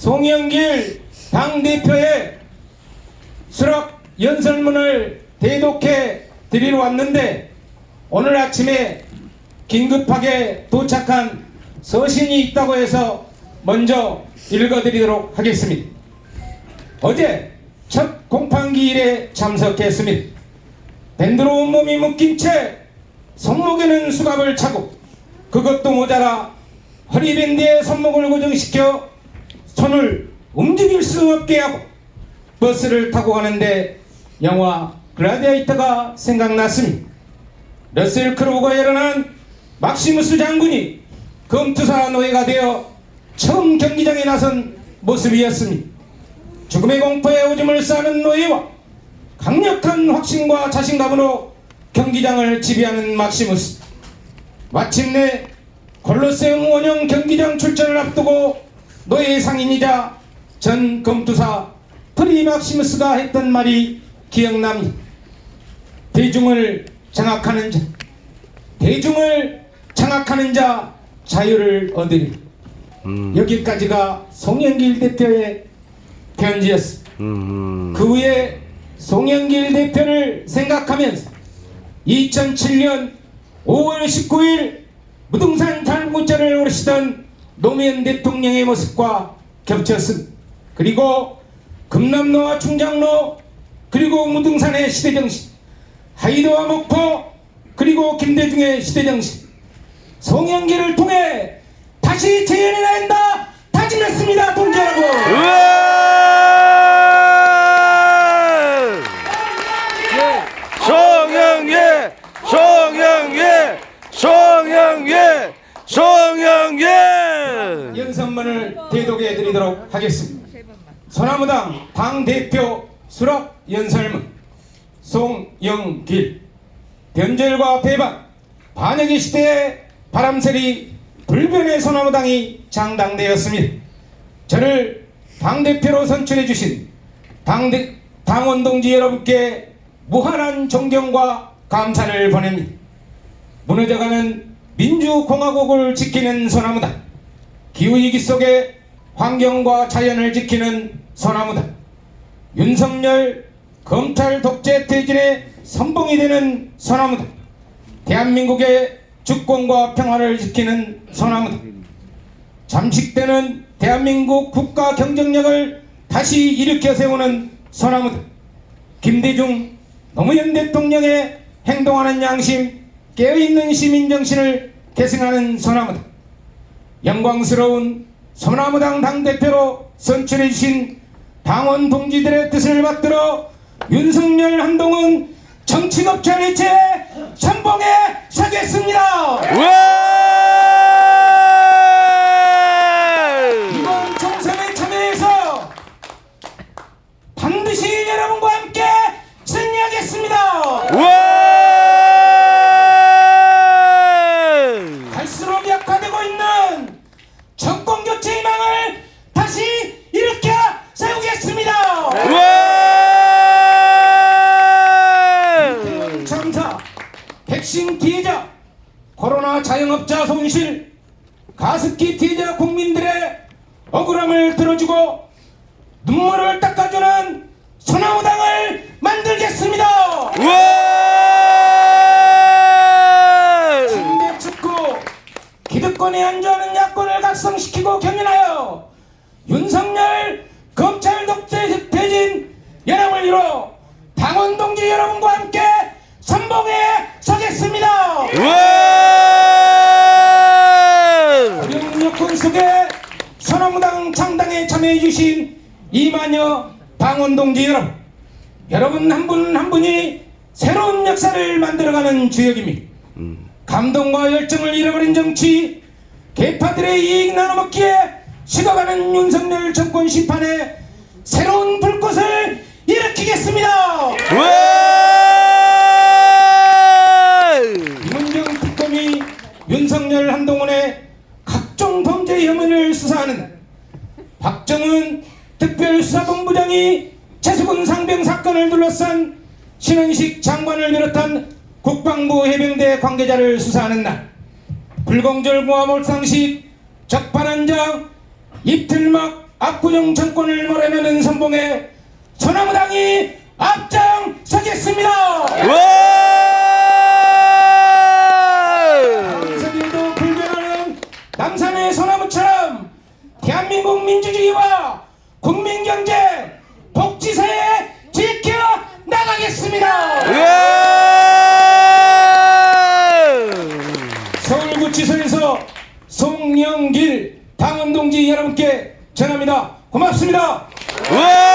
송영길 당대표의 수락 연설문을 대독해 드리러 왔는데 오늘 아침에 긴급하게 도착한 서신이 있다고 해서 먼저 읽어드리도록 하겠습니다. 어제 첫 공판기일에 참석했습니다. 밴드로 온몸이 묶인 채 손목에는 수갑을 차고 그것도 모자라 허리밴드에 손목을 고정시켜 손을 움직일 수 없게 하고 버스를 타고 가는데 영화 글라디에이터가 생각났습니다. 러셀 크로우가 열어난 막시무스 장군이 검투사 노예가 되어 처음 경기장에 나선 모습이었습니다. 죽음의 공포에 오줌을 싸는 노예와 강력한 확신과 자신감으로 경기장을 지배하는 막시무스. 마침내 콜로세움 원형 경기장 출전을 앞두고 노예 상인이자 전 검투사 프리막시무스가 했던 말이 기억납니다. 대중을 장악하는 자, 대중을 장악하는 자 자유를 얻으리. 음, 여기까지가 송영길 대표의 편지였습니다. 음, 그 후에 송영길 대표를 생각하면서 2007년 5월 19일 무등산 탈구자를 오르시던 노무현 대통령의 모습과 겹쳤습니다. 그리고 금남로와 충장로 그리고 무등산의 시대정신 하이도와 목포 그리고 김대중의 시대정신 송영길을 통해 다시 재현해야 한다 다짐했습니다 동지 여러분 으아! 송영예, 송영예, 송영예, 송영예. 연선문을 대독해 드리도록 하겠습니다. 소나무당 당대표 수락 연설문 송영길 변절과 배반 반역의 시대에 바람새리 불변의 소나무당이 장당되었습니다. 저를 당대표로 선출해 주신 당대, 당원 동지 여러분께 무한한 존경과 감사를 보냅니다. 무너져가는 민주공화국을 지키는 소나무다. 기후위기 속에 환경과 자연을 지키는 소나무다. 윤석열 검찰 독재 퇴진의 선봉이 되는 소나무다. 대한민국의 주권과 평화를 지키는 소나무다. 잠식되는 대한민국 국가 경쟁력을 다시 일으켜 세우는 소나무다. 김대중 노무현 대통령의 행동하는 양심, 깨어있는 시민정신을 계승하는 소나무다. 영광스러운 소나무당 당대표로 선출해 주신 당원 동지들의 뜻을 받들어 윤석열 한동훈 정치검찰 일체 선봉에 서겠습니다. 백신 피해자, 코로나 자영업자 손실, 가습기 피해자 국민들의 억울함을 들어주고 눈물을 닦아주는 소나무당을 만들겠습니다. 침대 축구 기득권에 안주하는 야권을 각성시키고 경연하여 윤석열 검찰 독재 퇴진 연합을 이뤄 당원 동지 여러분과 함께 선봉에 서겠습니다. 으아! 어려운 여건 속에 소나무당 창당에 참여해주신 이만여 당원 동지 여러분 여러분 한분한 분이 새로운 역사를 만들어가는 주역입니다. 감동과 열정을 잃어버린 정치 개파들의 이익 나눠먹기에 식어가는 윤석열 정권 심판에 새로운 불꽃을 일으키겠습니다. 이문정 특검이 윤석열 한동훈의 각종 범죄 혐의를 수사하는 박정은 특별수사본부장이 최수근 상병 사건을 둘러싼 신원식 장관을 비롯한 국방부 해병대 관계자를 수사하는 날 불공절 모함 몰상식 적반한장 입틀막 압구정 정권을 몰아내는 선봉에 소나무당이 앞장 서겠습니다. 세계도 불변하는 남산의 소나무처럼 대한민국 민주주의와 국민경제 복지사에 지켜 나가겠습니다. 월! 서울구치소에서 송영길 당원동지 여러분께 전합니다. 고맙습니다. 월!